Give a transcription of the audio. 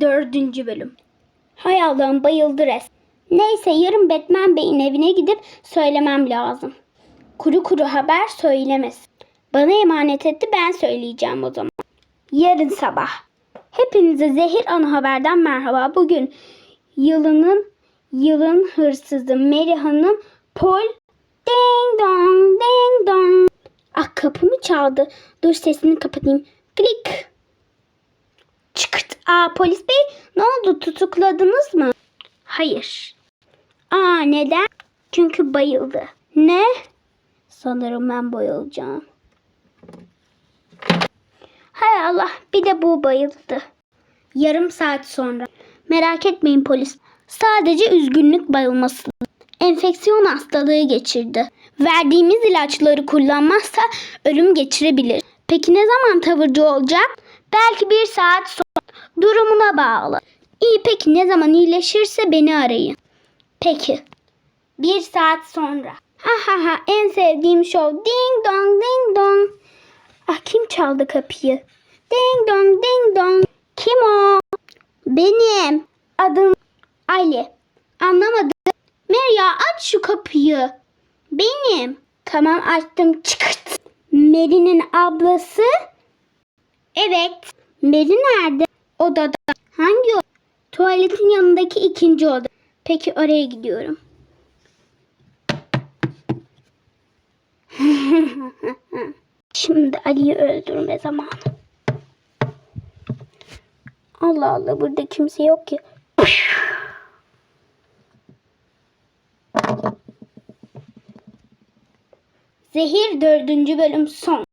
Dördüncü bölüm. Hay Allah'ım bayıldı res. Neyse yarın Batman Bey'in evine gidip söylemem lazım. Kuru kuru haber söylemesin. Bana emanet etti ben söyleyeceğim o zaman. Yarın sabah. Hepinize Zehir Ana Haber'den merhaba. Bugün yılının yılın hırsızı Mary Hanım Paul ding dong ding dong. Ah kapımı çaldı. Dur sesini kapatayım. Klik. Çıkırt. Aa polis bey ne oldu tutukladınız mı? Hayır. Aa neden? Çünkü bayıldı. Ne? Sanırım ben bayılacağım. Hay Allah bir de bu bayıldı. Yarım saat sonra. Merak etmeyin polis. Sadece üzgünlük bayılması. Enfeksiyon hastalığı geçirdi. Verdiğimiz ilaçları kullanmazsa ölüm geçirebilir. Peki ne zaman taburcu olacak? Belki bir saat sonra. Durumuna bağlı. İyi peki ne zaman iyileşirse beni arayın. Peki. Bir saat sonra. Ha ha ha en sevdiğim şov. Ding dong ding dong. Ah kim çaldı kapıyı? Ding dong ding dong. Kim o? Benim. Adım Ali. Anlamadım. Merya aç şu kapıyı. Benim. Tamam açtım. Çıkırt. Mary'nin ablası. Evet. Mary nerede? Odada. Hangi oda? Tuvaletin yanındaki ikinci oda. Peki oraya gidiyorum. Şimdi Ali'yi öldürme zamanı. Allah Allah burada kimse yok ki. Zehir dördüncü bölüm son.